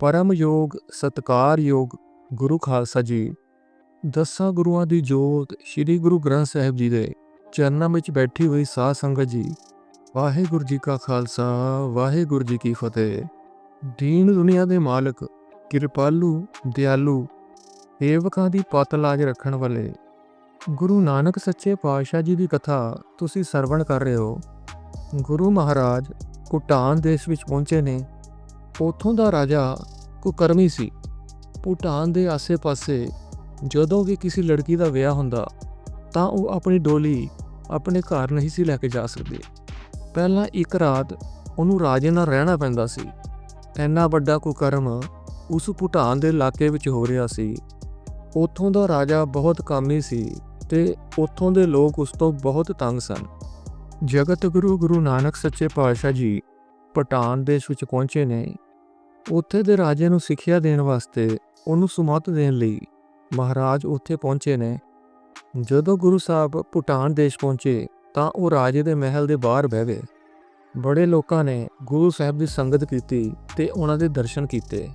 ਪਰਮ ਯੋਗ ਸਤਕਾਰ ਯੋਗ ਗੁਰੂ ਖਾਲਸਾ ਜੀ। ਦਸਾਂ ਗੁਰੂਆਂ ਦੀ ਜੋਤ ਸ੍ਰੀ ਗੁਰੂ ਗ੍ਰੰਥ ਸਾਹਿਬ ਜੀ ਦੇ ਚਰਨਾਂ ਵਿੱਚ ਬੈਠੀ ਹੋਈ ਸਾਧ ਸੰਗਤ ਜੀ। ਵਾਹਿਗੁਰੂ ਜੀ ਕਾ ਖਾਲਸਾ, ਵਾਹਿਗੁਰੂ ਜੀ ਕੀ ਫਤਿਹ। ਦੀਨ ਦੁਨੀਆ ਦੇ ਮਾਲਕ, ਕਿਰਪਾਲੂ, ਦਿਆਲੂ, ਸੇਵਕਾਂ ਦੀ ਪਤ ਲਾਜ ਰੱਖਣ ਵਾਲੇ। ਗੁਰੂ ਨਾਨਕ ਸੱਚੇ ਪਾਤਸ਼ਾਹ ਜੀ ਦੀ ਕਥਾ ਤੁਸੀਂ ਸਰਵਣ ਕਰ ਰਹੇ ਹੋ। ਗੁਰੂ ਮਹਾਰਾਜ ਭੂਟਾਨ ਦੇਸ਼ ਵਿੱਚ ਪਹੁੰਚੇ ਨੇ। ਉਥੋਂ ਦਾ ਰਾਜਾ ਕੁਕਰਮੀ ਸੀ। ਭੂਟਾਨ ਦੇ ਆਸੇ-ਪਾਸੇ ਜਦੋਂ ਵੀ ਕਿਸੇ ਲੜਕੀ ਦਾ ਵਿਆਹ ਹੁੰਦਾ, ਤਾਂ ਉਹ ਆਪਣੀ ਡੋਲੀ ਆਪਣੇ ਘਰ ਨਹੀਂ ਸੀ ਲੈ ਕੇ ਜਾ ਸਕਦੀ। ਪਹਿਲਾਂ ਇੱਕ ਰਾਤ ਉਹਨੂੰ ਰਾਜੇ ਨਾਲ ਰਹਿਣਾ ਪੈਂਦਾ ਸੀ। ਇੰਨਾ ਵੱਡਾ ਕੁਕਰਮ ਉਸ ਭੂਟਾਨ ਦੇ ਇਲਾਕੇ ਵਿੱਚ ਹੋ ਰਿਹਾ ਸੀ। ਉਥੋਂ ਦਾ ਰਾਜਾ ਬਹੁਤ ਕਾਮੀ ਸੀ ਤੇ ਉਥੋਂ ਦੇ ਲੋਕ ਉਸ ਤੋਂ ਬਹੁਤ ਤੰਗ ਸਨ। ਜਗਤ ਗੁਰੂ ਗੁਰੂ ਨਾਨਕ ਸੱਚੇ ਪਾਤਸ਼ਾਹ ਜੀ ਭੂਟਾਨ ਦੇਸ਼ ਵਿੱਚ ਪਹੁੰਚੇ ਨੇ। ਉੱਥੇ ਦੇ ਰਾਜੇ ਨੂੰ ਸਿੱਖਿਆ ਦੇਣ ਵਾਸਤੇ ਉਹਨੂੰ ਸੁਮਤ ਦੇਣ ਲਈ ਮਹਾਰਾਜ ਉੱਥੇ ਪਹੁੰਚੇ ਨੇ। ਜਦੋਂ ਗੁਰੂ ਸਾਹਿਬ ਭੂਟਾਨ ਦੇਸ਼ ਪਹੁੰਚੇ ਤਾਂ ਉਹ ਰਾਜੇ ਦੇ ਮਹਿਲ ਦੇ ਬਾਹਰ ਬਹਿ ਗਏ। ਬੜੇ ਲੋਕਾਂ ਨੇ ਗੁਰੂ ਸਾਹਿਬ ਦੀ ਸੰਗਤ ਕੀਤੀ ਤੇ ਉਹਨਾਂ ਦੇ ਦਰਸ਼ਨ ਕੀਤੇ।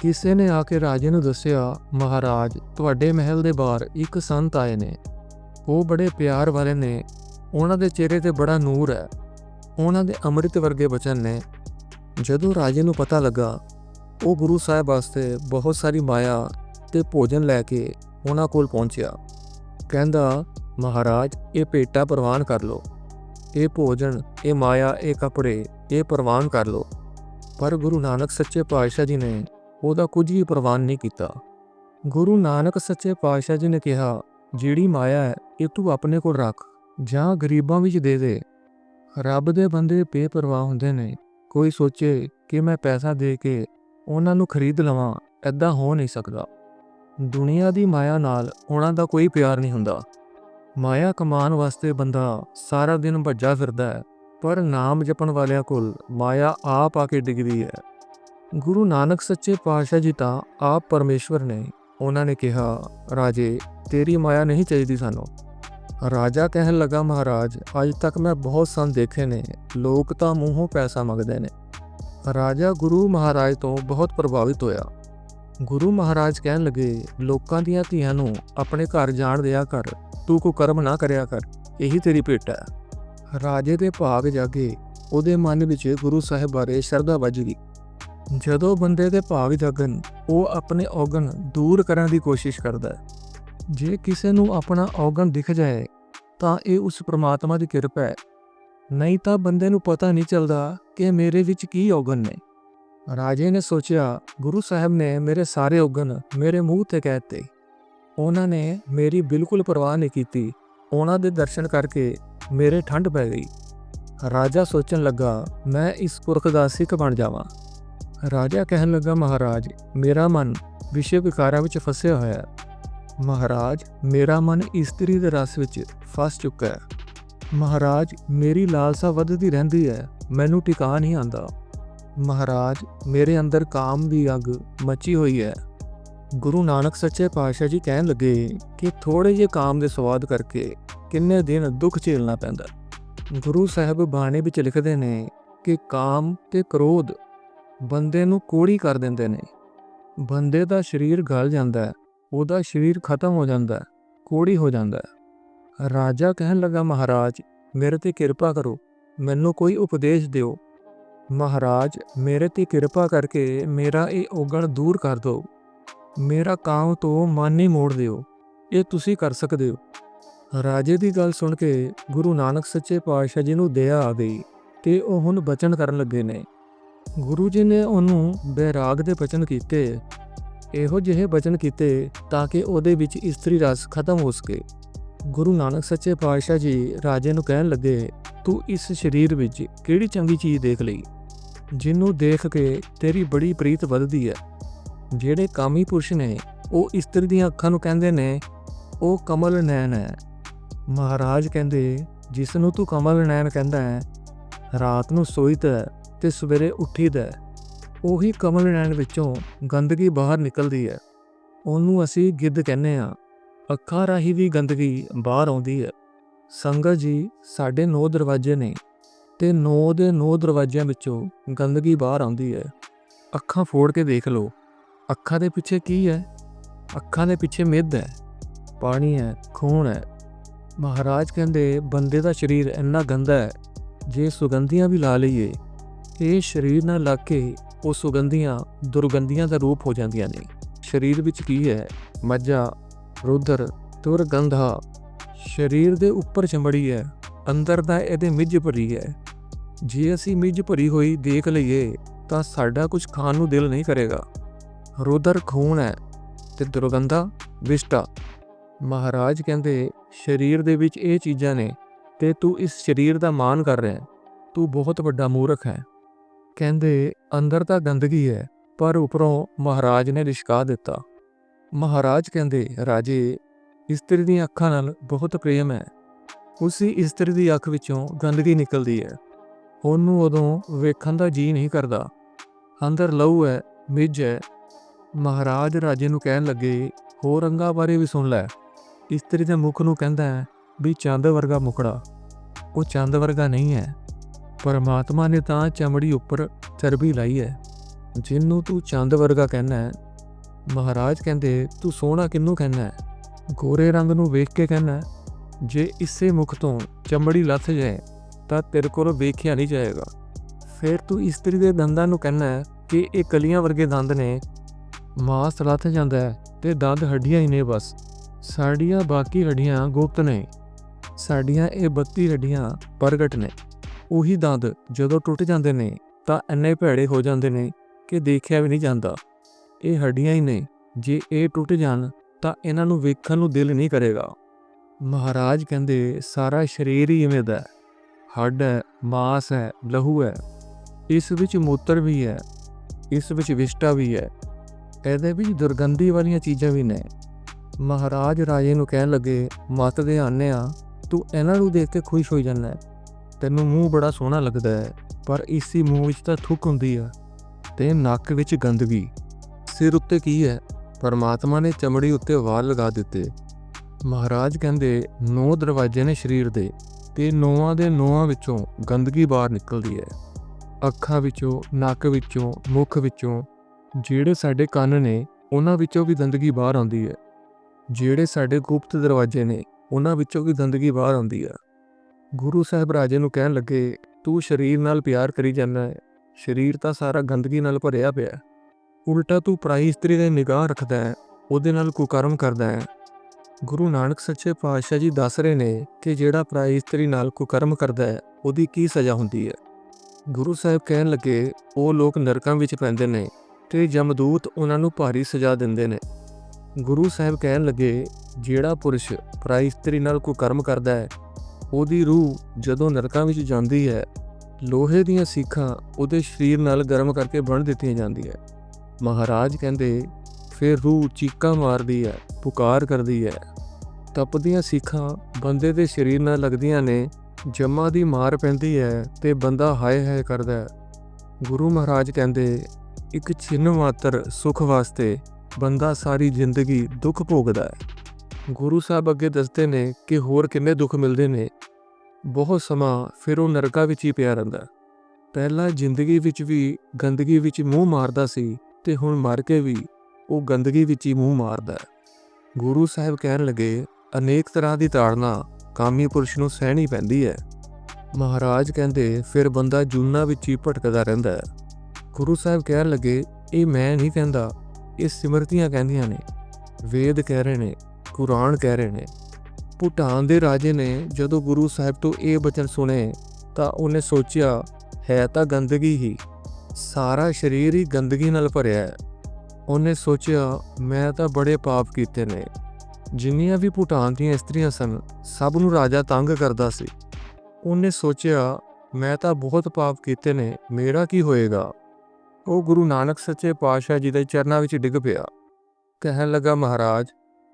ਕਿਸੇ ਨੇ ਆ ਕੇ ਰਾਜੇ ਨੂੰ ਦੱਸਿਆ, ਮਹਾਰਾਜ, ਤੁਹਾਡੇ ਮਹਿਲ ਦੇ ਬਾਹਰ ਇੱਕ ਸੰਤ ਆਏ ਨੇ। ਉਹ ਬੜੇ ਪਿਆਰ ਵਾਲੇ ਨੇ। ਉਹਨਾਂ ਦੇ ਚਿਹਰੇ ਤੇ ਬੜਾ ਨੂਰ ਹੈ। ਉਹਨਾਂ ਦੇ ਅੰਮ੍ਰਿਤ ਵਰਗੇ ਬਚਨ ਨੇ, ਜਦੋਂ ਰਾਜੇ ਨੂੰ ਪਤਾ ਲੱਗਾ, ਉਹ ਗੁਰੂ ਸਾਹਿਬ ਵਾਸਤੇ ਬਹੁਤ ਸਾਰੀ ਮਾਇਆ ਤੇ ਭੋਜਨ ਲੈ ਕੇ ਉਹਨਾਂ ਕੋਲ ਪਹੁੰਚਿਆ। ਕਹਿੰਦਾ, ਮਹਾਰਾਜ, ਇਹ ਭੇਟਾ ਪ੍ਰਵਾਨ ਕਰ ਲਓ। ਇਹ ਭੋਜਨ, ਇਹ ਮਾਇਆ, ਇਹ ਕੱਪੜੇ, ਇਹ ਪ੍ਰਵਾਨ ਕਰ ਲਓ। ਪਰ ਗੁਰੂ ਨਾਨਕ ਸੱਚੇ ਪਾਤਸ਼ਾਹ ਜੀ ਨੇ ਉਹਦਾ ਕੁਝ ਵੀ ਪ੍ਰਵਾਨ ਨਹੀਂ ਕੀਤਾ। ਗੁਰੂ ਨਾਨਕ ਸੱਚੇ ਪਾਤਸ਼ਾਹ ਜੀ ਨੇ ਕਿਹਾ, ਜਿਹੜੀ ਮਾਇਆ ਹੈ, ਇਹ ਤੂੰ ਆਪਣੇ ਕੋਲ ਰੱਖ, ਜਾਂ ਗਰੀਬਾਂ ਵਿੱਚ ਦੇ ਦੇ। ਰੱਬ ਦੇ ਬੰਦੇ ਬੇਪਰਵਾਹ ਹੁੰਦੇ ਨੇ। ਕੋਈ ਸੋਚੇ ਕਿ ਮੈਂ ਪੈਸਾ ਦੇ ਕੇ ਉਹਨਾਂ ਨੂੰ ਖਰੀਦ ਲਵਾਂ ਐਦਾਂ ਹੋ ਨਹੀਂ ਸਕਦਾ। ਦੁਨੀਆ ਦੀ ਮਾਇਆ ਨਾਲ ਉਹਨਾਂ ਦਾ ਕੋਈ ਪਿਆਰ ਨਹੀਂ ਹੁੰਦਾ। ਮਾਇਆ ਕਮਾਉਣ ਵਾਸਤੇ ਬੰਦਾ ਸਾਰਾ ਦਿਨ ਭੱਜਾ ਫਿਰਦਾ ਹੈ, ਪਰ ਨਾਮ ਜਪਣ ਵਾਲਿਆਂ ਕੋਲ ਮਾਇਆ ਆਪ ਆ ਕੇ ਡਿੱਗਦੀ ਹੈ। ਗੁਰੂ ਨਾਨਕ ਸੱਚੇ ਪਾਤਸ਼ਾਹ ਜੀ ਤਾਂ ਆਪ ਪਰਮੇਸ਼ਵਰ ਨੇ ਉਹਨਾਂ ਨੇ ਕਿਹਾ, ਰਾਜੇ, ਤੇਰੀ ਮਾਇਆ ਨਹੀਂ ਚਾਹੀਦੀ ਸਾਨੂੰ। ਰਾਜਾ ਕਹਿਣ ਲੱਗਾ, ਮਹਾਰਾਜ, ਅੱਜ ਤੱਕ ਮੈਂ ਬਹੁਤ ਸੰਤ ਦੇਖੇ ਨੇ। ਲੋਕ ਤਾਂ ਮੂੰਹੋਂ ਪੈਸਾ ਮੰਗਦੇ ਨੇ। ਰਾਜਾ ਗੁਰੂ ਮਹਾਰਾਜ ਤੋਂ ਬਹੁਤ ਪ੍ਰਭਾਵਿਤ ਹੋਇਆ। ਗੁਰੂ ਮਹਾਰਾਜ ਕਹਿਣ ਲੱਗੇ, ਲੋਕਾਂ ਦੀਆਂ ਧੀਆਂ ਨੂੰ ਆਪਣੇ ਘਰ ਜਾਣ ਦਿਆ ਕਰ। ਤੂੰ ਕੋ ਕਰਮ ਨਾ ਕਰਿਆ ਕਰ। ਇਹੀ ਤੇਰੀ ਭੇਟ ਹੈ। ਰਾਜੇ ਦੇ ਭਾਗ ਜਾਗੇ। ਉਹਦੇ ਮਨ ਵਿੱਚ ਗੁਰੂ ਸਾਹਿਬ ਬਾਰੇ ਸ਼ਰਧਾ ਵੱਜ ਗਈ। ਜਦੋਂ ਬੰਦੇ ਦੇ ਭਾਵ ਜਾਗਣ, ਉਹ ਆਪਣੇ ਔਗਣ ਦੂਰ ਕਰਨ ਦੀ ਕੋਸ਼ਿਸ਼ ਕਰਦਾ ਹੈ। ਜੇ ਕਿਸੇ ਨੂੰ ਆਪਣਾ ਔਗਣ ਦਿਖ ਜਾਏ, ਤਾਂ ਇਹ ਉਸ ਪ੍ਰਮਾਤਮਾ ਦੀ ਕਿਰਪਾ ਹੈ। ਨਹੀਂ ਤਾਂ ਬੰਦੇ ਨੂੰ ਪਤਾ ਨਹੀਂ ਚੱਲਦਾ ਕਿ ਮੇਰੇ ਵਿੱਚ ਕੀ ਔਗਣ ਨੇ। ਰਾਜੇ ਨੇ ਸੋਚਿਆ, ਗੁਰੂ ਸਾਹਿਬ ਨੇ ਮੇਰੇ ਸਾਰੇ ਔਗਣ ਮੇਰੇ ਮੂੰਹ ਤੇ ਕਹਿਤੇ ਉਹਨਾਂ ਨੇ ਮੇਰੀ ਬਿਲਕੁਲ ਪਰਵਾਹ ਨਹੀਂ ਕੀਤੀ। ਉਹਨਾਂ ਦੇ ਦਰਸ਼ਨ ਕਰਕੇ ਮੇਰੇ ਠੰਡ ਪੈ ਗਈ। ਰਾਜਾ ਸੋਚਣ ਲੱਗਾ, ਮੈਂ ਇਸ ਪੁਰਖ ਦਾ ਸਿੱਖ ਬਣ ਜਾਵਾਂ। ਰਾਜਾ ਕਹਿਣ ਲੱਗਾ, ਮਹਾਰਾਜ, ਮੇਰਾ ਮਨ ਵਿਸ਼ੇ ਵਿਕਾਰਾਂ ਵਿੱਚ ਫਸਿਆ ਹੋਇਆ ਹੈ। ਮਹਾਰਾਜ, ਮੇਰਾ ਮਨ ਇਸਤਰੀ ਦੇ ਰਸ ਵਿੱਚ ਫਸ ਚੁੱਕਾ ਹੈ। ਮਹਾਰਾਜ, ਮੇਰੀ ਲਾਲਸਾ ਵੱਧਦੀ ਰਹਿੰਦੀ ਹੈ, ਮੈਨੂੰ ਟਿਕਾ ਨਹੀਂ ਆਂਦਾ ਮਹਾਰਾਜ, ਮੇਰੇ ਅੰਦਰ ਕਾਮ ਦੀ ਅੱਗ ਮੱਚੀ ਹੋਈ ਹੈ। ਗੁਰੂ ਨਾਨਕ ਸੱਚੇ ਪਾਤਸ਼ਾਹ ਜੀ ਕਹਿਣ ਲੱਗੇ ਕਿ ਥੋੜੇ ਜਿਹੇ ਕਾਮ ਦੇ ਸਵਾਦ ਕਰਕੇ ਕਿੰਨੇ ਦਿਨ ਦੁੱਖ ਝੇਲਣਾ ਪੈਂਦਾ। ਗੁਰੂ ਸਾਹਿਬ ਬਾਣੀ ਵਿੱਚ ਲਿਖਦੇ ਨੇ ਕਿ ਕਾਮ ਤੇ ਕ੍ਰੋਧ ਬੰਦੇ ਨੂੰ ਕੋੜੀ ਕਰ ਦਿੰਦੇ ਨੇ। ਬੰਦੇ ਦਾ ਸਰੀਰ ਗਲ ਜਾਂਦਾ ਹੈ। ਉਹਦਾ ਸਰੀਰ ਖਤਮ ਹੋ ਜਾਂਦਾ ਕੋੜੀ ਹੋ ਜਾਂਦਾ ਰਾਜਾ ਕਹਿਣ ਲੱਗਾ, ਮਹਾਰਾਜ, ਮੇਰੇ ਤੇ ਕਿਰਪਾ ਕਰੋ, ਮੈਨੂੰ ਕੋਈ ਉਪਦੇਸ਼ ਦਿਓ। ਮਹਾਰਾਜ, ਮੇਰੇ ਤੇ ਕਿਰਪਾ ਕਰਕੇ ਮੇਰਾ ਇਹ ਔਗਣ ਦੂਰ ਕਰ ਦਿਓ। ਮੇਰਾ ਕਾਮ ਤੋਂ ਮਨ ਨਹੀਂ ਮੋੜ ਦਿਓ। ਇਹ ਤੁਸੀਂ ਕਰ ਸਕਦੇ ਹੋ। ਰਾਜੇ ਦੀ ਗੱਲ ਸੁਣ ਕੇ ਗੁਰੂ ਨਾਨਕ ਸੱਚੇ ਪਾਤਸ਼ਾਹ ਜੀ ਨੂੰ ਦਇਆ ਆ ਗਈ ਤੇ ਉਹ ਹੁਣ ਬਚਨ ਕਰਨ ਲੱਗੇ ਨੇ। ਗੁਰੂ ਜੀ ਨੇ ਉਹਨੂੰ ਬੈਰਾਗ ਦੇ ਬਚਨ ਕੀਤੇ। ਇਹੋ ਜਿਹੇ ਬਚਨ ਕੀਤੇ ਤਾਂ ਕਿ ਉਹਦੇ ਵਿੱਚ ਇਸਤਰੀ ਰਸ ਖਤਮ ਹੋ ਸਕੇ। ਗੁਰੂ ਨਾਨਕ ਸੱਚੇ ਪਾਤਸ਼ਾਹ ਜੀ ਰਾਜੇ ਨੂੰ ਕਹਿਣ ਲੱਗੇ, ਤੂੰ ਇਸ ਸਰੀਰ ਵਿੱਚ ਕਿਹੜੀ ਚੰਗੀ ਚੀਜ਼ ਦੇਖ ਲਈ? ਜਿਹਨੂੰ ਦੇਖ ਕੇ ਤੇਰੀ ਬੜੀ ਪ੍ਰੀਤ ਵੱਧਦੀ ਹੈ। ਜਿਹੜੇ ਕਾਮੀ ਪੁਰਸ਼ ਨੇ, ਉਹ ਇਸਤਰੀ ਦੀਆਂ ਅੱਖਾਂ ਨੂੰ ਕਹਿੰਦੇ ਨੇ, ਉਹ ਕਮਲ ਨੈਣ ਹੈ। ਮਹਾਰਾਜ ਕਹਿੰਦੇ, ਜਿਸ ਨੂੰ ਤੂੰ ਕਮਲ ਨੈਣ ਕਹਿੰਦਾ ਹੈ, ਰਾਤ ਨੂੰ ਸੋਈਦਾ ਹੈ ਤੇ ਸਵੇਰੇ ਉੱਠੀਦਾ ਹੈ। ਉਹੀ ਕਮਲ ਨੈਣ ਵਿੱਚੋਂ ਗੰਦਗੀ ਬਾਹਰ ਨਿਕਲਦੀ ਹੈ। ਉਹਨੂੰ ਅਸੀਂ ਗਿੱਧ ਕਹਿੰਦੇ ਆ ਅੱਖਾਂ ਰਾਹੀਂ ਵੀ ਗੰਦਗੀ ਬਾਹਰ ਆਉਂਦੀ ਹੈ। ਸੰਗਤ ਜੀ, ਸਾਡੇ ਨੌ ਦਰਵਾਜ਼ੇ ਨੇ ਤੇ ਨੌ ਦੇ ਨੌ ਦਰਵਾਜ਼ਿਆਂ ਵਿੱਚੋਂ ਗੰਦਗੀ ਬਾਹਰ ਆਉਂਦੀ ਹੈ। ਅੱਖਾਂ ਫੋੜ ਕੇ ਦੇਖ ਲਓ। ਅੱਖਾਂ ਦੇ ਪਿੱਛੇ ਕੀ ਹੈ? ਅੱਖਾਂ ਦੇ ਪਿੱਛੇ ਮਿੱਧ ਹੈ। ਪਾਣੀ ਹੈ, ਖੂਨ ਹੈ। ਮਹਾਰਾਜ ਕਹਿੰਦੇ, ਬੰਦੇ ਦਾ ਸਰੀਰ ਇੰਨਾ ਗੰਦਾ ਹੈ, ਜੇ ਸੁਗੰਧੀਆਂ ਵੀ ਲਾ ਲਈਏ, ਇਹ ਸਰੀਰ ਨਾਲ ਲੱਗ ਕੇ ਉਹ ਸੁਗੰਧੀਆਂ, ਦੁਰਗੰਧੀਆਂ ਦਾ ਰੂਪ ਹੋ ਜਾਂਦੀਆਂ ਨੇ। ਸਰੀਰ ਵਿੱਚ ਕੀ ਹੈ? ਮੱਝਾ ਰੁਦਰ ਦੁਰਗੰਧਾ ਸਰੀਰ ਦੇ ਉੱਪਰ ਚਮੜੀ ਹੈ, ਅੰਦਰ ਦਾ ਇਹਦੇ ਮਿੱਝ ਭਰੀ ਹੈ। ਜੇ ਅਸੀਂ ਮਿੱਝ ਭਰੀ ਹੋਈ ਦੇਖ ਲਈਏ, ਤਾਂ ਸਾਡਾ ਕੁਝ ਖਾਣ ਨੂੰ ਦਿਲ ਨਹੀਂ ਕਰੇਗਾ। ਰੁਦਰ ਖੂਨ ਹੈ ਤੇ ਦੁਰਗੰਧਾ ਵਿਸ਼ਟਾ। ਮਹਾਰਾਜ ਕਹਿੰਦੇ, ਸਰੀਰ ਦੇ ਵਿੱਚ ਇਹ ਚੀਜ਼ਾਂ ਨੇ ਤੇ ਤੂੰ ਇਸ ਸਰੀਰ ਦਾ ਮਾਨ ਕਰ ਰਿਹਾ ਤੂੰ ਬਹੁਤ ਵੱਡਾ ਮੂਰਖ ਹੈ। ਕਹਿੰਦੇ, ਅੰਦਰ ਤਾਂ ਗੰਦਗੀ ਹੈ, ਪਰ ਉਪਰੋਂ ਮਹਾਰਾਜ ਨੇ ਲਿਸ਼ਕਾ ਦਿੱਤਾ। ਮਹਾਰਾਜ ਕਹਿੰਦੇ, ਰਾਜੇ, ਇਸਤਰੀ ਦੀਆਂ ਅੱਖਾਂ ਨਾਲ ਬਹੁਤ ਪ੍ਰੇਮ ਹੈ। ਉਸੇ ਇਸਤਰੀ ਦੀ ਅੱਖ ਵਿੱਚੋਂ ਗੰਦਗੀ ਨਿਕਲਦੀ ਹੈ। ਉਹਨੂੰ ਉਦੋਂ ਵੇਖਣ ਦਾ ਜੀ ਨਹੀਂ ਕਰਦਾ। ਅੰਦਰ ਲਹੂ ਹੈ, ਮਿੱਝ ਹੈ। ਮਹਾਰਾਜ ਰਾਜੇ ਨੂੰ ਕਹਿਣ ਲੱਗੇ, ਹੋਰ ਰੰਗਾਂ ਬਾਰੇ ਵੀ ਸੁਣ ਲੈ। ਇਸਤਰੀ ਦੇ ਮੁਖ ਨੂੰ ਕਹਿੰਦਾ ਹੈ ਵੀ ਚੰਦ ਵਰਗਾ ਮੁਖੜਾ ਉਹ ਚੰਦ ਵਰਗਾ ਨਹੀਂ ਹੈ। ਪਰਮਾਤਮਾ ਨੇ ਤਾਂ ਚਮੜੀ ਉੱਪਰ ਚਰਬੀ ਲਾਈ ਹੈ ਜਿਹਨੂੰ ਤੂੰ ਚੰਦ ਵਰਗਾ ਕਹਿੰਦਾ ਹੈ। ਮਹਾਰਾਜ ਕਹਿੰਦੇ, ਤੂੰ ਸੋਹਣਾ ਕਿੰਨੂੰ ਕਹਿੰਦਾ ਹੈ? ਗੋਰੇ ਰੰਗ ਨੂੰ ਵੇਖ ਕੇ ਕਹਿੰਦਾ ਜੇ ਇਸੇ ਮੁਖ ਤੋਂ ਚਮੜੀ ਲੱਥ ਜਾਏ, ਤਾਂ ਤੇਰੇ ਕੋਲ ਵੇਖਿਆ ਨਹੀਂ ਜਾਏਗਾ। ਫਿਰ ਤੂੰ ਇਸਤਰੀ ਦੇ ਦੰਦਾਂ ਨੂੰ ਕਹਿੰਦਾ ਕਿ ਇਹ ਕਲੀਆਂ ਵਰਗੇ ਦੰਦ ਨੇ। ਮਾਸ ਲੱਥ ਜਾਂਦਾ ਹੈ ਤੇ ਦੰਦ ਹੱਡੀਆਂ ਹੀ ਨੇ ਬਸ। ਸਾਡੀਆਂ ਬਾਕੀ ਹੱਡੀਆਂ ਗੁਪਤ ਨੇ। ਸਾਡੀਆਂ ਇਹ 32 ਹੱਡੀਆਂ ਪ੍ਰਗਟ ਨੇ। ਉਹੀ ਦੰਦ ਜਦੋਂ ਟੁੱਟ ਜਾਂਦੇ ਨੇ ਤਾਂ ਇੰਨੇ ਭੈੜੇ ਹੋ ਜਾਂਦੇ ਨੇ ਕਿ ਦੇਖਿਆ ਵੀ ਨਹੀਂ ਜਾਂਦਾ। ਇਹ ਹੱਡੀਆਂ ਹੀ ਨੇ। ਜੇ ਇਹ ਟੁੱਟ ਜਾਣ ਤਾਂ ਇਹਨਾਂ ਨੂੰ ਵੇਖਣ ਨੂੰ ਦਿਲ ਨਹੀਂ ਕਰੇਗਾ। ਮਹਾਰਾਜ ਕਹਿੰਦੇ, ਸਾਰਾ ਸਰੀਰ ਹੀ ਇਵੇਂ ਦਾ ਹੈ। ਹੱਡ ਹੈ, ਮਾਸ ਹੈ, ਲਹੂ ਹੈ। ਇਸ ਵਿੱਚ ਮੂਤਰ ਵੀ ਹੈ, ਇਸ ਵਿੱਚ ਵਿਸ਼ਟਾ ਵੀ ਹੈ। ਇਹਦੇ ਵਿੱਚ ਦੁਰਗੰਧੀ ਵਾਲੀਆਂ ਚੀਜ਼ਾਂ ਵੀ ਨੇ। ਮਹਾਰਾਜ ਰਾਜੇ ਨੂੰ ਕਹਿਣ ਲੱਗੇ, ਮਤ ਦੇ ਆਨੇ ਆ, ਤੂੰ ਇਹਨਾਂ ਨੂੰ ਦੇਖ ਕੇ ਖੁਸ਼ ਹੋ ਜਾਂਦਾ ਤੈਨੂੰ ਮੂੰਹ ਬੜਾ ਸੋਹਣਾ ਲੱਗਦਾ ਹੈ, ਪਰ ਇਸੀ ਮੂੰਹ ਵਿੱਚ ਤਾਂ ਥੁੱਕ ਹੁੰਦੀ ਆ ਤੇ ਨੱਕ ਵਿੱਚ ਗੰਦਗੀ ਸਿਰ ਉੱਤੇ ਕੀ ਹੈ? ਪਰਮਾਤਮਾ ਨੇ ਚਮੜੀ ਉੱਤੇ ਵਾਲ ਲਗਾ ਦਿੱਤੇ। ਮਹਾਰਾਜ ਕਹਿੰਦੇ, ਨੌ ਦਰਵਾਜ਼ੇ ਨੇ ਸਰੀਰ ਦੇ ਤੇ ਨੌਵਾਂ ਦੇ ਨੌਆਂ ਵਿੱਚੋਂ ਗੰਦਗੀ ਬਾਹਰ ਨਿਕਲਦੀ ਹੈ। ਅੱਖਾਂ ਵਿੱਚੋਂ, ਨੱਕ ਵਿੱਚੋਂ, ਮੁੱਖ ਵਿੱਚੋਂ, ਜਿਹੜੇ ਸਾਡੇ ਕੰਨ ਨੇ, ਉਹਨਾਂ ਵਿੱਚੋਂ ਵੀ ਗੰਦਗੀ ਬਾਹਰ ਆਉਂਦੀ ਹੈ। ਜਿਹੜੇ ਸਾਡੇ ਗੁਪਤ ਦਰਵਾਜ਼ੇ ਨੇ, ਉਹਨਾਂ ਵਿੱਚੋਂ ਵੀ ਗੰਦਗੀ ਬਾਹਰ ਆਉਂਦੀ ਹੈ। ਗੁਰੂ ਸਾਹਿਬ ਰਾਜੇ ਨੂੰ ਕਹਿਣ ਲੱਗੇ, ਤੂੰ ਸਰੀਰ ਨਾਲ ਪਿਆਰ ਕਰੀ ਜਾਂਦਾ ਹੈ। ਸਰੀਰ ਤਾਂ ਸਾਰਾ ਗੰਦਗੀ ਨਾਲ ਭਰਿਆ ਪਿਆ ਹੈ। ਉਲਟਾ ਤੂੰ ਪਰਾਈ ਇਸਤਰੀ ਦੇ ਨਿਗਾਹ ਰੱਖਦਾ ਹੈ, ਉਹਦੇ ਨਾਲ ਕੁਕਰਮ ਕਰਦਾ ਹੈ। ਗੁਰੂ ਨਾਨਕ ਸੱਚੇ ਪਾਤਸ਼ਾਹ ਜੀ ਦੱਸ ਰਹੇ ਨੇ ਕਿ ਜਿਹੜਾ ਪਰਾਈ ਇਸਤਰੀ ਨਾਲ ਕੁਕਰਮ ਕਰਦਾ ਹੈ, ਉਹਦੀ ਕੀ ਸਜ਼ਾ ਹੁੰਦੀ ਹੈ? ਗੁਰੂ ਸਾਹਿਬ ਕਹਿਣ ਲੱਗੇ, ਉਹ ਲੋਕ ਨਰਕਾਂ ਵਿੱਚ ਪੈਂਦੇ ਨੇ ਤੇ ਜਮਦੂਤ ਉਹਨਾਂ ਨੂੰ ਭਾਰੀ ਸਜ਼ਾ ਦਿੰਦੇ ਨੇ। ਗੁਰੂ ਸਾਹਿਬ ਕਹਿਣ ਲੱਗੇ, ਜਿਹੜਾ ਪੁਰਸ਼ ਪਰਾਈ ਇਸਤਰੀ ਨਾਲ ਕੁਕਰਮ ਕਰਦਾ ਹੈ ਉਹਦੀ ਰੂਹ ਜਦੋਂ ਨਰਕਾਂ ਵਿੱਚ ਜਾਂਦੀ ਹੈ, ਲੋਹੇ ਦੀਆਂ ਸੀਖਾਂ ਉਹਦੇ ਸਰੀਰ ਨਾਲ ਗਰਮ ਕਰਕੇ ਬੰਨ ਦਿੱਤੀਆਂ ਜਾਂਦੀਆਂ ਮਹਾਰਾਜ ਕਹਿੰਦੇ, ਫਿਰ ਰੂਹ ਚੀਕਾਂ ਮਾਰਦੀ ਹੈ, ਪੁਕਾਰ ਕਰਦੀ ਹੈ। ਤਪਦੀਆਂ ਸੀਖਾਂ ਬੰਦੇ ਦੇ ਸਰੀਰ ਨਾਲ ਲੱਗਦੀਆਂ ਨੇ, ਜੰਮਾ ਦੀ ਮਾਰ ਪੈਂਦੀ ਹੈ ਤੇ ਬੰਦਾ ਹਾਏ ਹਾਏ ਕਰਦਾ ਹੈ। ਗੁਰੂ ਮਹਾਰਾਜ ਕਹਿੰਦੇ, ਇੱਕ ਛਿਨ ਮਾਤਰ ਸੁਖ ਵਾਸਤੇ ਬੰਦਾ ਸਾਰੀ ਜ਼ਿੰਦਗੀ ਦੁੱਖ ਭੋਗਦਾ ਹੈ। ਗੁਰੂ ਸਾਹਿਬ ਅੱਗੇ ਦੱਸਦੇ ਨੇ ਕਿ ਹੋਰ ਕਿੰਨੇ ਦੁੱਖ ਮਿਲਦੇ ਨੇ। ਬਹੁਤ ਸਮਾਂ ਫਿਰ ਉਹ ਨਰਕਾਂ ਵਿੱਚ ਹੀ ਪਿਆ ਰਹਿੰਦਾ। ਪਹਿਲਾਂ ਜ਼ਿੰਦਗੀ ਵਿੱਚ ਵੀ ਗੰਦਗੀ ਵਿੱਚ ਮੂੰਹ ਮਾਰਦਾ ਸੀ ਤੇ ਹੁਣ ਮਰ ਕੇ ਵੀ ਉਹ ਗੰਦਗੀ ਵਿੱਚ ਹੀ ਮੂੰਹ ਮਾਰਦਾ। ਗੁਰੂ ਸਾਹਿਬ ਕਹਿਣ ਲੱਗੇ, ਅਨੇਕ ਤਰ੍ਹਾਂ ਦੀ ਤਾੜਨਾ ਕਾਮੀ ਪੁਰਸ਼ ਨੂੰ ਸਹਿਣੀ ਪੈਂਦੀ ਹੈ। ਮਹਾਰਾਜ ਕਹਿੰਦੇ, ਫਿਰ ਬੰਦਾ ਜੂਨਾ ਵਿੱਚ ਹੀ ਭਟਕਦਾ ਰਹਿੰਦਾ ਹੈ। ਗੁਰੂ ਸਾਹਿਬ ਕਹਿਣ ਲੱਗੇ, ਇਹ ਮੈਂ ਨਹੀਂ ਕਹਿੰਦਾ, ਇਹ ਸਿਮਰਤੀਆਂ ਕਹਿੰਦੀਆਂ ਨੇ। ਵੇਦ ਕਹਿ ਰਹੇ ਨੇ ਕੁਰਾਨ ਕਹਿ ਰਹੇ ਨੇ। ਭੂਟਾਨ ਦੇ ਰਾਜੇ ਨੇ ਜਦੋਂ ਗੁਰੂ ਸਾਹਿਬ ਤੋਂ ਇਹ ਬਚਨ ਸੁਣੇ, ਤਾਂ ਉਹਨੇ ਸੋਚਿਆ, ਹੈ ਤਾਂ ਗੰਦਗੀ ਹੀ, ਸਾਰਾ ਸਰੀਰ ਹੀ ਗੰਦਗੀ ਨਾਲ ਭਰਿਆ ਹੈ। ਉਹਨੇ ਸੋਚਿਆ, ਮੈਂ ਤਾਂ ਬੜੇ ਪਾਪ ਕੀਤੇ ਨੇ। ਜਿੰਨੀਆਂ ਵੀ ਭੂਟਾਨ ਦੀਆਂ ਇਸਤਰੀਆਂ ਸਨ, ਸਭ ਨੂੰ ਰਾਜਾ ਤੰਗ ਕਰਦਾ ਸੀ। ਉਹਨੇ ਸੋਚਿਆ, ਮੈਂ ਤਾਂ ਬਹੁਤ ਪਾਪ ਕੀਤੇ ਨੇ, ਮੇਰਾ ਕੀ ਹੋਏਗਾ? ਉਹ ਗੁਰੂ ਨਾਨਕ ਸੱਚੇ ਪਾਤਸ਼ਾਹ ਜੀ ਦੇ ਚਰਨਾਂ ਵਿੱਚ ਡਿੱਗ ਪਿਆ। ਕਹਿਣ ਲੱਗਾ, ਮਹਾਰਾਜ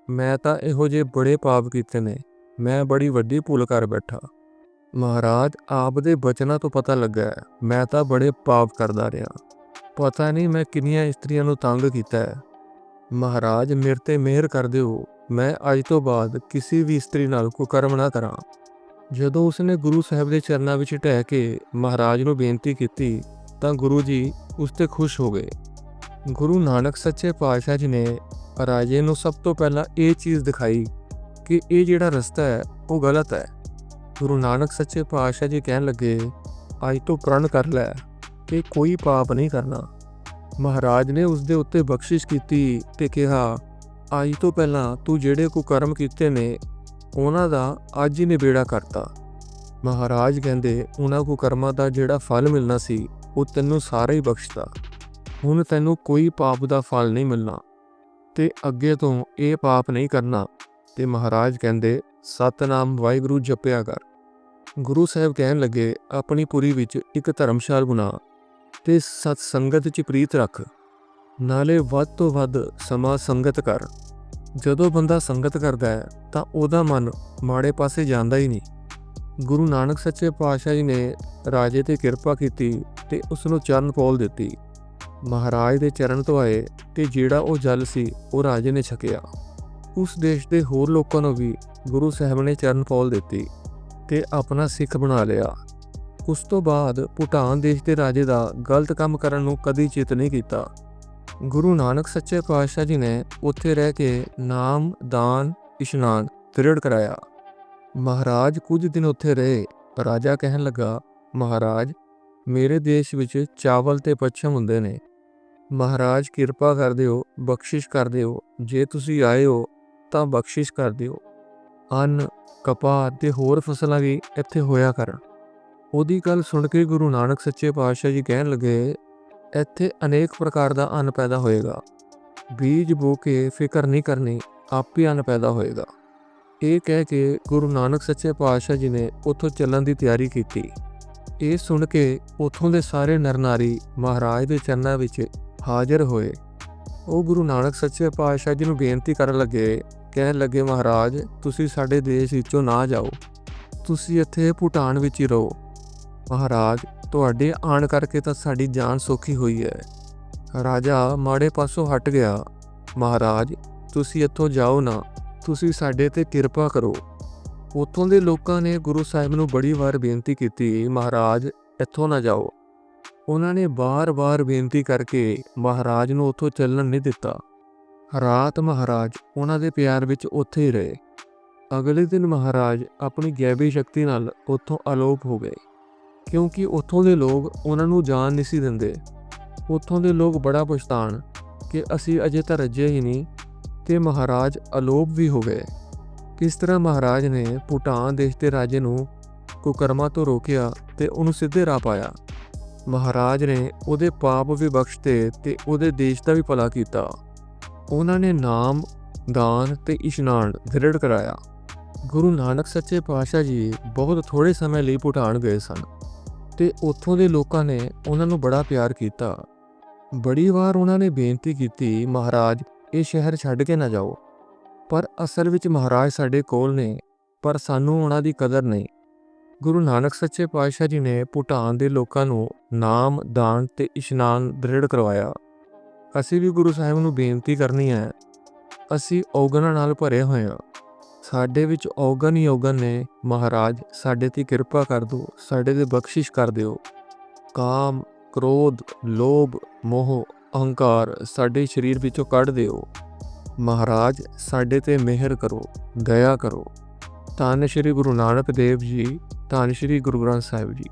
ਮੈਂ ਤਾਂ ਇਹੋ ਜਿਹੇ ਬੜੇ ਪਾਪ ਕੀਤੇ ਨੇ। ਮੈਂ ਬੜੀ ਵੱਡੀ ਭੁੱਲ ਕਰ ਬੈਠਾ। ਮਹਾਰਾਜ, ਆਪ ਦੇ ਬਚਨਾਂ ਤੋਂ ਪਤਾ ਲੱਗਾ ਮੈਂ ਤਾਂ ਬੜੇ ਪਾਪ ਕਰਦਾ ਰਿਹਾ। ਪਤਾ ਨਹੀਂ ਮੈਂ ਕਿੰਨੀਆਂ ਇਸਤਰੀਆਂ ਨੂੰ ਤੰਗ ਕੀਤਾ ਹੈ। ਮਹਾਰਾਜ, ਮੇਰੇ ਤੇ ਮਿਹਰ ਕਰ ਦਿਓ। ਮੈਂ ਅੱਜ ਤੋਂ ਬਾਅਦ ਕਿਸੇ ਵੀ ਇਸਤਰੀ ਨਾਲ ਕੁਕਰਮ ਨਾ ਕਰਾਂ। ਜਦੋਂ ਉਸਨੇ ਗੁਰੂ ਸਾਹਿਬ ਦੇ ਚਰਨਾਂ ਵਿੱਚ ਢਹਿ ਕੇ ਮਹਾਰਾਜ ਨੂੰ ਬੇਨਤੀ ਕੀਤੀ, ਤਾਂ ਗੁਰੂ ਜੀ ਉਸ ਤੇ ਖੁਸ਼ ਹੋ ਗਏ। ਗੁਰੂ ਨਾਨਕ ਸੱਚੇ ਪਾਤਸ਼ਾਹ ਜੀ ਨੇ ਰਾਜੇ ਨੂੰ ਸਭ ਤੋਂ ਪਹਿਲਾਂ ਇਹ ਚੀਜ਼ ਦਿਖਾਈ ਕਿ ਇਹ ਜਿਹੜਾ ਰਸਤਾ ਹੈ, ਉਹ ਗਲਤ ਹੈ। ਗੁਰੂ ਨਾਨਕ ਸੱਚੇ ਪਾਤਸ਼ਾਹ ਜੀ ਕਹਿਣ ਲੱਗੇ, ਅੱਜ ਤੋਂ ਪ੍ਰਣ ਕਰ ਲੈ ਕਿ ਕੋਈ ਪਾਪ ਨਹੀਂ ਕਰਨਾ। ਮਹਾਰਾਜ ਨੇ ਉਸ ਦੇ ਉੱਤੇ ਬਖਸ਼ਿਸ਼ ਕੀਤੀ ਤੇ ਕਿਹਾ, ਅੱਜ ਤੋਂ ਪਹਿਲਾਂ ਤੂੰ ਜਿਹੜੇ ਕੋ ਕਰਮ ਕੀਤੇ ਨੇ, ਉਹਨਾਂ ਦਾ ਅੱਜ ਹੀ ਨਿਬੇੜਾ ਕਰਤਾ। ਮਹਾਰਾਜ ਕਹਿੰਦੇ, ਉਹਨਾਂ ਕੋ ਕਰਮਾਂ ਦਾ ਜਿਹੜਾ ਫਲ ਮਿਲਣਾ ਸੀ, ਉਹ ਤੈਨੂੰ ਸਾਰਾ ਹੀ ਬਖਸ਼ਤਾ। ਹੁਣ ਤੈਨੂੰ ਕੋਈ ਪਾਪ ਦਾ ਫਲ ਨਹੀਂ ਮਿਲਣਾ। ਤੇ ਅੱਗੇ ਤੋਂ ਇਹ ਪਾਪ ਨਹੀਂ ਕਰਨਾ। ਤੇ ਮਹਾਰਾਜ ਕਹਿੰਦੇ, ਸਤਨਾਮ, ਵਾਹਿਗੁਰੂ ਜਪਿਆ ਕਰ। ਗੁਰੂ ਸਾਹਿਬ ਕਹਿਣ ਲੱਗੇ, ਆਪਣੀ ਪੁਰੀ ਵਿੱਚ ਇੱਕ ਧਰਮਸ਼ਾਲ ਬਣਾ ਤੇ ਸਤ ਸੰਗਤ 'ਚ ਪ੍ਰੀਤ ਰੱਖ। ਨਾਲੇ ਵੱਧ ਤੋਂ ਵੱਧ ਸਮਾਂ ਸੰਗਤ ਕਰ। ਜਦੋਂ ਬੰਦਾ ਸੰਗਤ ਕਰਦਾ ਹੈ, ਤਾਂ ਉਹਦਾ ਮਨ ਮਾੜੇ ਪਾਸੇ ਜਾਂਦਾ ਹੀ ਨਹੀਂ। ਗੁਰੂ ਨਾਨਕ ਸੱਚੇ ਪਾਤਸ਼ਾਹ ਜੀ ਨੇ ਰਾਜੇ ਤੇ ਕਿਰਪਾ ਕੀਤੀ ਤੇ ਉਸ ਨੂੰ ਚਰਨ ਪੋਲ ਦਿੱਤੀ। ਮਹਾਰਾਜ ਦੇ ਚਰਨ ਤੋਂ ਆਏ ਤੇ ਜਿਹੜਾ ਉਹ ਜਲ ਸੀ, ਉਹ ਰਾਜੇ ਨੇ ਛਕਿਆ। ਉਸ ਦੇਸ਼ ਦੇ ਹੋਰ ਲੋਕਾਂ ਨੂੰ ਵੀ ਗੁਰੂ ਸਾਹਿਬ ਨੇ ਚਰਨ ਪੋਲ ਦਿੱਤੀ ਤੇ ਆਪਣਾ ਸਿੱਖ ਬਣਾ ਲਿਆ। ਉਸ ਤੋਂ ਬਾਅਦ ਭੂਟਾਨ ਦੇਸ਼ ਦੇ ਰਾਜੇ ਦਾ ਗਲਤ ਕੰਮ ਕਰਨ ਨੂੰ ਕਦੀ ਚਿਤ ਨਹੀਂ ਕੀਤਾ। ਗੁਰੂ ਨਾਨਕ ਸੱਚੇ ਪਾਤਸ਼ਾਹ ਜੀ ਨੇ ਉੱਥੇ ਰਹਿ ਕੇ ਨਾਮ, ਦਾਨ, ਇਸ਼ਨਾਨ ਦ੍ਰਿੜ ਕਰਾਇਆ। ਮਹਾਰਾਜ ਕੁਝ ਦਿਨ ਉੱਥੇ ਰਹੇ। ਰਾਜਾ ਕਹਿਣ ਲੱਗਾ, ਮਹਾਰਾਜ ਮੇਰੇ ਦੇਸ਼ ਵਿੱਚ ਚਾਵਲ ਤੇ ਪੱਛਮ ਹੁੰਦੇ ਨੇ। ਮਹਾਰਾਜ, ਕਿਰਪਾ ਕਰ ਦਿਓ ਬਖਸ਼ਿਸ਼ ਕਰ ਦਿਓ ਜੇ ਤੁਸੀਂ ਆਏ ਹੋ, ਤਾਂ ਬਖਸ਼ਿਸ਼ ਕਰ ਦਿਓ ਅੰਨ, ਕਪਾਹ ਤੇ ਹੋਰ ਫਸਲਾਂ ਵੀ ਇੱਥੇ ਹੋਇਆ ਕਰਨ ਉਹਦੀ ਗੱਲ ਸੁਣ ਕੇ ਗੁਰੂ ਨਾਨਕ ਸੱਚੇ ਪਾਤਸ਼ਾਹ ਜੀ ਕਹਿਣ ਲੱਗੇ, ਇੱਥੇ ਅਨੇਕ ਪ੍ਰਕਾਰ ਦਾ ਅੰਨ ਪੈਦਾ ਹੋਏਗਾ। ਬੀਜ ਬੋ ਕੇ ਫਿਕਰ ਨਹੀਂ ਕਰਨੀ, ਆਪੇ ਅੰਨ ਪੈਦਾ ਹੋਏਗਾ। ਇਹ ਕਹਿ ਕੇ ਗੁਰੂ ਨਾਨਕ ਸੱਚੇ ਪਾਤਸ਼ਾਹ ਜੀ ਨੇ ਉੱਥੋਂ ਚੱਲਣ ਦੀ ਤਿਆਰੀ ਕੀਤੀ। ਇਹ ਸੁਣ ਕੇ ਉੱਥੋਂ ਦੇ ਸਾਰੇ ਨਰਨਾਰੀ ਮਹਾਰਾਜ ਦੇ ਚਰਨਾਂ ਵਿੱਚ ਹਾਜ਼ਰ ਹੋਏ। ਉਹ ਗੁਰੂ ਨਾਨਕ ਸੱਚੇ ਪਾਤਸ਼ਾਹ ਜੀ ਨੂੰ ਬੇਨਤੀ ਕਰਨ ਲੱਗੇ, ਕਹਿਣ ਲੱਗੇ, ਮਹਾਰਾਜ, ਤੁਸੀਂ ਸਾਡੇ ਦੇਸ਼ ਵਿੱਚੋਂ ਨਾ ਜਾਓ। ਤੁਸੀਂ ਇੱਥੇ ਭੂਟਾਨ ਵਿੱਚ ਹੀ ਰਹੋ। ਮਹਾਰਾਜ, ਤੁਹਾਡੇ ਆਣ ਕਰਕੇ ਤਾਂ ਸਾਡੀ ਜਾਨ ਸੌਖੀ ਹੋਈ ਹੈ। ਰਾਜਾ ਮਾੜੇ ਪਾਸੋਂ ਹਟ ਗਿਆ। ਮਹਾਰਾਜ, ਤੁਸੀਂ ਇੱਥੋਂ ਜਾਓ ਨਾ। ਤੁਸੀਂ ਸਾਡੇ ਤੇ ਕਿਰਪਾ ਕਰੋ। ਉੱਥੋਂ ਦੇ ਲੋਕਾਂ ਨੇ ਗੁਰੂ ਸਾਹਿਬ ਨੂੰ ਬੜੀ ਵਾਰ ਬੇਨਤੀ ਕੀਤੀ, ਮਹਾਰਾਜ, ਇੱਥੋਂ ਨਾ ਜਾਓ। ਉਹਨਾਂ ਨੇ ਬਾਰ-ਬਾਰ ਬੇਨਤੀ ਕਰਕੇ ਮਹਾਰਾਜ ਨੂੰ ਉੱਥੋਂ ਚੱਲਣ ਨਹੀਂ ਦਿੱਤਾ। ਰਾਤ ਮਹਾਰਾਜ ਉਹਨਾਂ ਦੇ ਪਿਆਰ ਵਿੱਚ ਉੱਥੇ ਹੀ ਰਹੇ। ਅਗਲੇ ਦਿਨ ਮਹਾਰਾਜ ਆਪਣੀ ਗੈਬੀ ਸ਼ਕਤੀ ਨਾਲ ਉੱਥੋਂ ਅਲੋਪ ਹੋ ਗਏ, ਕਿਉਂਕਿ ਉੱਥੋਂ ਦੇ ਲੋਕ ਉਹਨਾਂ ਨੂੰ ਜਾਣ ਨਹੀਂ ਸੀ ਦਿੰਦੇ। ਉੱਥੋਂ ਦੇ ਲੋਕ ਬੜਾ ਪਛਤਾਣ ਕਿ ਅਸੀਂ ਅਜੇ ਤਾਂ ਰੱਜੇ ਹੀ ਨਹੀਂ ਤੇ ਮਹਾਰਾਜ ਅਲੋਪ ਵੀ ਹੋ ਗਏ। ਕਿਸ ਤਰ੍ਹਾਂ ਮਹਾਰਾਜ ਨੇ ਭੂਟਾਨ ਦੇਸ਼ ਦੇ ਰਾਜੇ ਨੂੰ ਕੁਕਰਮਾ ਤੋਂ ਰੋਕਿਆ ਤੇ ਉਹਨੂੰ ਸਿੱਧੇ ਰਾਹ ਪਾਇਆ? ਮਹਾਰਾਜ ਨੇ ਉਹਦੇ ਪਾਪ ਵੀ ਬਖਸ਼ਤੇ ਤੇ ਉਹਦੇ ਦੇਸ਼ ਦਾ ਵੀ ਭਲਾ ਕੀਤਾ। ਉਹਨਾਂ ਨੇ ਨਾਮ, ਦਾਨ ਤੇ ਇਸ਼ਨਾਨ ਦ੍ਰਿੜ ਕਰਾਇਆ। ਗੁਰੂ ਨਾਨਕ ਸੱਚੇ ਪਾਤਸ਼ਾਹ ਜੀ ਬਹੁਤ ਥੋੜੇ ਸਮੇਂ ਲਈ ਭੂਟਾਨ ਗਏ ਸਨ ਤੇ ਉੱਥੋਂ ਦੇ ਲੋਕਾਂ ਨੇ ਉਹਨਾਂ ਨੂੰ ਬੜਾ ਪਿਆਰ ਕੀਤਾ। ਬੜੀ ਵਾਰ ਉਹਨਾਂ ਨੇ ਬੇਨਤੀ ਕੀਤੀ, ਮਹਾਰਾਜ, ਇਹ ਸ਼ਹਿਰ ਛੱਡ ਕੇ ਨਾ ਜਾਓ। ਪਰ ਅਸਲ ਵਿੱਚ ਮਹਾਰਾਜ ਸਾਡੇ ਕੋਲ ਨੇ, ਪਰ ਸਾਨੂੰ ਉਹਨਾਂ ਦੀ ਕਦਰ ਨਹੀਂ। ਗੁਰੂ ਨਾਨਕ ਸੱਚੇ ਪਾਤਸ਼ਾਹ ਜੀ ਨੇ ਭੂਟਾਨ ਦੇ ਲੋਕਾਂ ਨੂੰ ਨਾਮ, ਦਾਨ ਤੇ ਇਸ਼ਨਾਨ ਦ੍ਰਿੜ ਕਰਵਾਇਆ। ਅਸੀਂ ਵੀ ਗੁਰੂ ਸਾਹਿਬ ਨੂੰ ਬੇਨਤੀ ਕਰਨੀ ਹੈ, ਅਸੀਂ ਔਗਣਾਂ ਨਾਲ ਭਰੇ ਹੋਏ ਹਾਂ। ਸਾਡੇ ਵਿੱਚ ਔਗਣ ਹੀ ਔਗਣ ਨੇ, ਮਹਾਰਾਜ ਸਾਡੇ ਤੇ ਕਿਰਪਾ ਕਰ ਦਿਓ, ਸਾਡੇ ਤੇ ਬਖਸ਼ਿਸ਼ ਕਰ ਦਿਓ। ਕਾਮ, ਕ੍ਰੋਧ, ਲੋਭ, ਮੋਹ, ਅਹੰਕਾਰ ਸਾਡੇ ਸਰੀਰ ਵਿੱਚੋਂ ਕੱਢ ਦਿਓ। ਮਹਾਰਾਜ, ਸਾਡੇ ਤੇ ਮਿਹਰ ਕਰੋ, ਦਇਆ ਕਰੋ। ਧੰਨ ਸ਼੍ਰੀ ਗੁਰੂ ਨਾਨਕ ਦੇਵ ਜੀ, ਧੰਨ ਸ਼੍ਰੀ ਗੁਰੂ ਗ੍ਰੰਥ ਸਾਹਿਬ ਜੀ।